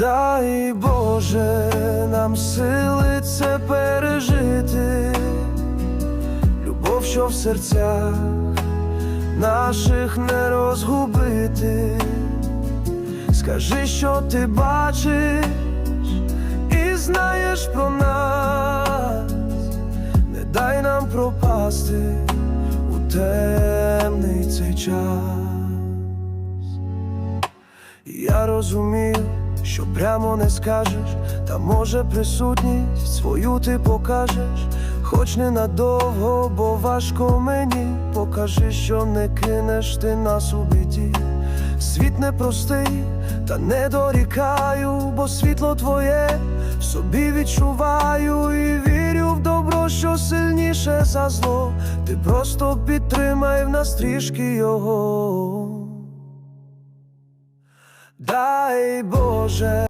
Дай Боже нам сили це пережити, любов, що в серцях наших не розгубити. Скажи, що ти бачиш і знаєш про нас, не дай нам пропасти у темний цей час. Я розумію, що прямо не скажеш, та може присутність свою ти покажеш, хоч ненадовго, бо важко мені. Покажи, що не кинеш ти нас у біді. Світ непростий, та не дорікаю, бо світло твоє собі відчуваю і вірю в добро, що сильніше за зло. Ти просто підтримай в нас трішки його. Дай Боже.